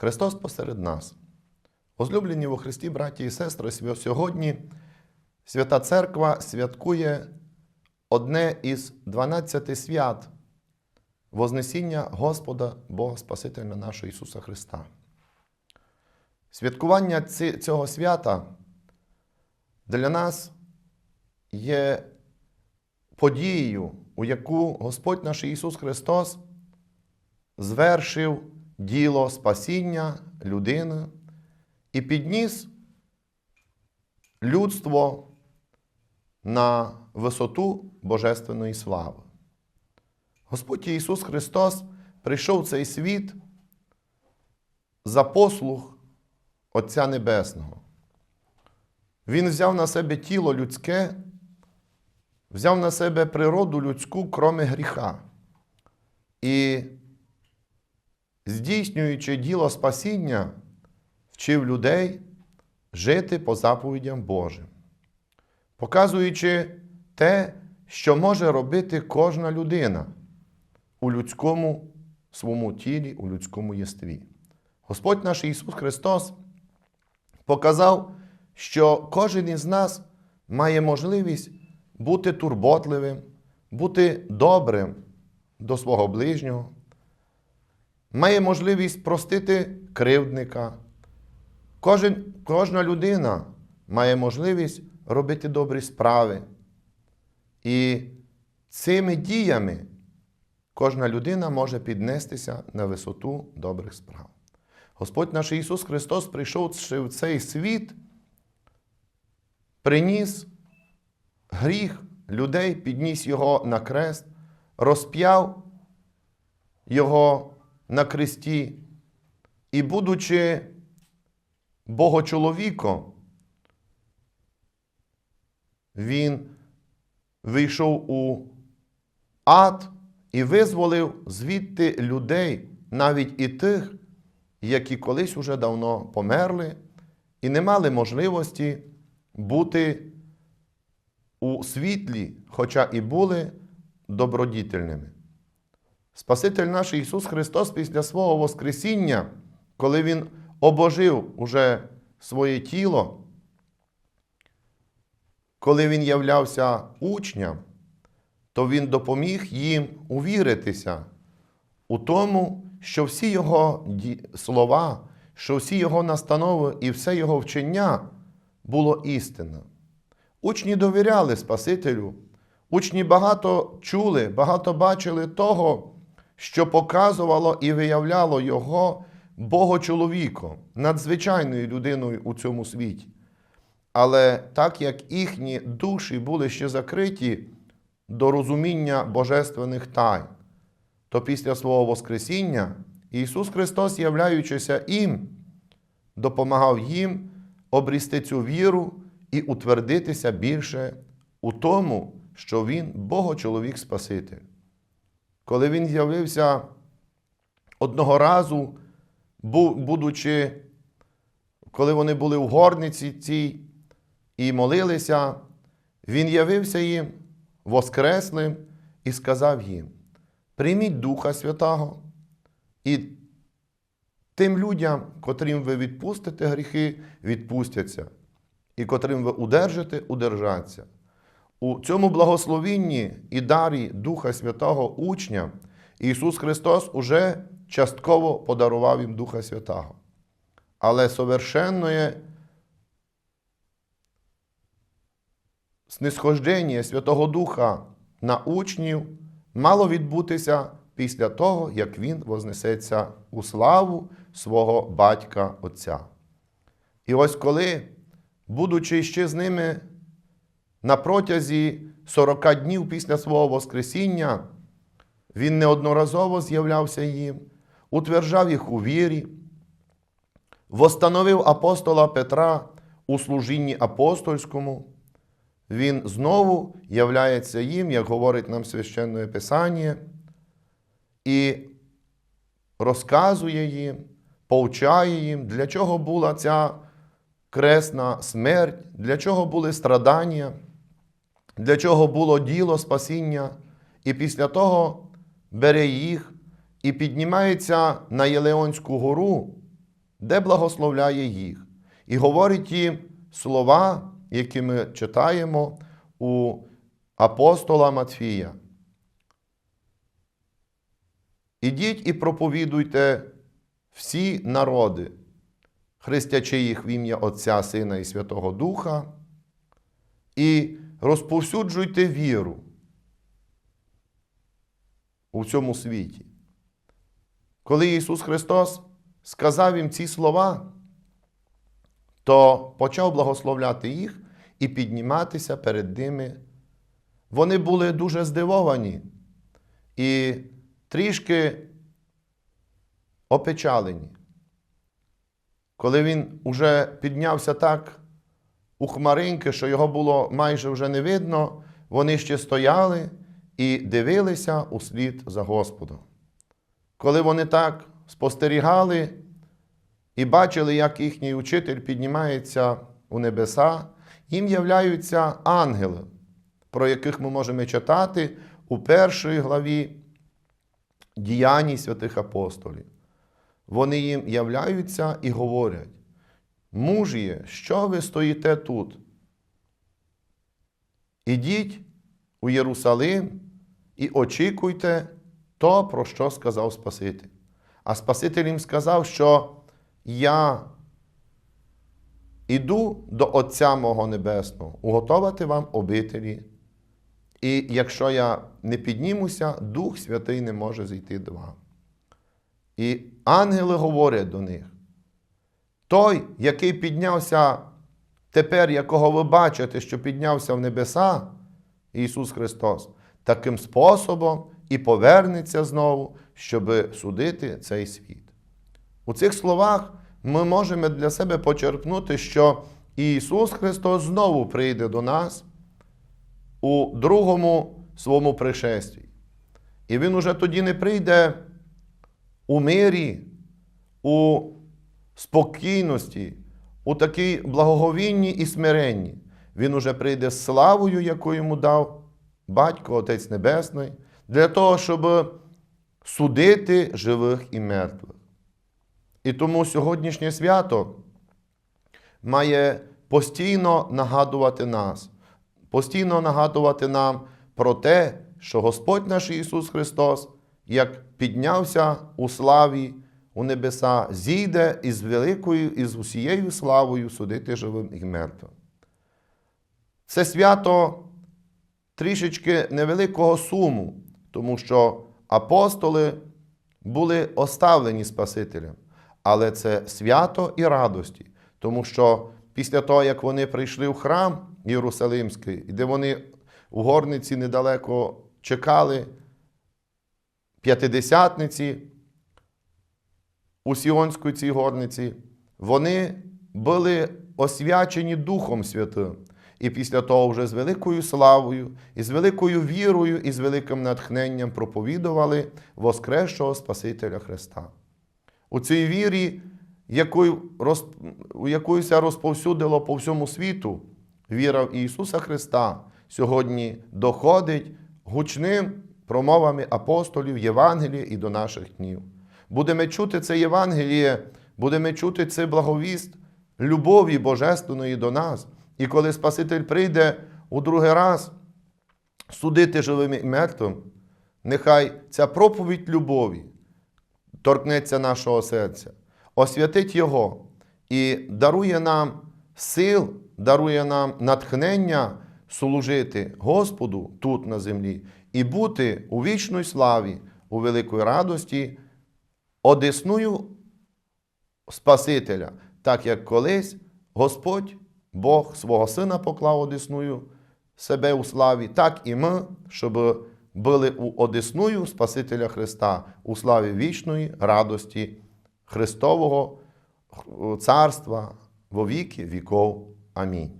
Христос посеред нас. Возлюблені во Христі, браті і сестри, сьогодні Свята Церква святкує одне із 12 свят Вознесіння Господа Бога Спасителя нашого Ісуса Христа. Святкування цього свята для нас є подією, у яку Господь наш Ісус Христос звершив діло спасіння людини і підніс людство на висоту Божественної слави. Господь Ісус Христос прийшов в цей світ за послуг Отця Небесного. Він взяв на себе тіло людське, взяв на себе природу людську, кроме гріха. І, здійснюючи діло спасіння, вчив людей жити по заповідям Божим, показуючи те, що може робити кожна людина у людському своєму тілі, у людському єстві. Господь наш Ісус Христос показав, що кожен із нас має можливість бути турботливим, бути добрим до свого ближнього, має можливість простити кривдника. Кожен, кожна людина має можливість робити добрі справи. І цими діями кожна людина може піднестися на висоту добрих справ. Господь наш Ісус Христос прийшов в цей світ, приніс гріх людей, підніс його на крест, розп'яв його на кресті. І, будучи Богочоловіком, він вийшов у ад і визволив звідти людей, навіть і тих, які колись уже давно померли і не мали можливості бути у світлі, хоча і були добродітельними. Спаситель наш Ісус Христос після свого Воскресіння, коли Він обожив уже своє тіло, коли Він являвся учням, то Він допоміг їм увіритися у тому, що всі Його слова, що всі Його настанови і все Його вчення було істинно. Учні довіряли Спасителю, учні багато чули, багато бачили того, що показувало і виявляло Його Богочоловіком, надзвичайною людиною у цьому світі. Але так як їхні душі були ще закриті до розуміння божественних тайн, то після свого Воскресіння Ісус Христос, являючися їм, допомагав їм обрісти цю віру і утвердитися більше у тому, що Він Богочоловік Спаситель. Коли Він з'явився одного разу, будучи, коли вони були в горниці цій і молилися, Він явився їм воскреслим і сказав їм: прийміть Духа Святого, і тим людям, котрим ви відпустите гріхи, відпустяться, і котрим ви удержите, удержаться. У цьому благословінні і дарі Духа Святого учням Ісус Христос уже частково подарував їм Духа Святого. Але совершенне снисхождення Святого Духа на учнів мало відбутися після того, як Він вознесеться у славу свого батька Отця. І ось коли, будучи ще з ними на протязі 40 днів після свого Воскресіння, він неодноразово з'являвся їм, утверджав їх у вірі, восстановив апостола Петра у служінні апостольському. Він знову являється їм, як говорить нам священне Писання, і розказує їм, повчає їм, для чого була ця кресна смерть, для чого були страдання, для чого було діло спасіння, і після того бере їх і піднімається на Єлеонську гору, де благословляє їх, і говорить їм слова, які ми читаємо у апостола Матфія. Ідіть і проповідуйте всі народи, хрестячи їх в ім'я Отця, Сина і Святого Духа, і розповсюджуйте віру у цьому світі. Коли Ісус Христос сказав їм ці слова, то почав благословляти їх і підніматися перед ними. Вони були дуже здивовані і трішки опечалені. Коли він уже піднявся так у хмаринки, що його було майже вже не видно, вони ще стояли і дивилися услід за Господом. Коли вони так спостерігали і бачили, як їхній учитель піднімається у небеса, їм являються ангели, про яких ми можемо читати у першій главі діянь святих апостолів. Вони їм являються і говорять: мужіє, що ви стоїте тут? Ідіть у Єрусалим і очікуйте то, про що сказав Спаситель. А Спаситель їм сказав, що я іду до Отця мого Небесного, уготовати вам обителі. І якщо я не піднімуся, Дух Святий не може зійти до вам. І ангели говорять до них: той, який піднявся тепер, якого ви бачите, що піднявся в небеса, Ісус Христос, таким способом і повернеться знову, щоб судити цей світ. У цих словах ми можемо для себе почерпнути, що Ісус Христос знову прийде до нас у другому своєму пришестві. І Він уже тоді не прийде у мирі, у спокійності, у такій благоговінні і смиренні. Він уже прийде з славою, яку йому дав Батько, Отець Небесний, для того, щоб судити живих і мертвих. І тому сьогоднішнє свято має постійно нагадувати нас, постійно нагадувати нам про те, що Господь наш Ісус Христос, як піднявся у славі у небеса, зійде із великою і з усією славою судити живим і мертвим. Це свято трішечки невеликого суму, тому що апостоли були оставлені Спасителем. Але це свято і радості, тому що після того, як вони прийшли в храм Єрусалимський, де вони у горниці недалеко чекали п'ятидесятниці у Сіонській цій горниці, вони були освячені Духом Святим. І після того вже з великою славою, і з великою вірою, і з великим натхненням проповідували Воскресшого Спасителя Христа. У цій вірі, яку, роз, якуся розповсюдило по всьому світу, віра в Ісуса Христа сьогодні доходить гучним промовами апостолів Євангелія і до наших днів. Будемо чути це Євангеліє, будемо чути це благовіст любові Божественної до нас. І коли Спаситель прийде у другий раз судити живим і мертвим, нехай ця проповідь любові торкнеться нашого серця, освятить Його і дарує нам сил, дарує нам натхнення служити Господу тут на землі і бути у вічній славі, у великій радості, одесною Спасителя, так як колись Господь. Бог свого Сина поклав одесную себе у славі, так і ми, щоб були у одесную Спасителя Христа у славі вічної радості Христового Царства во віки віков. Амінь.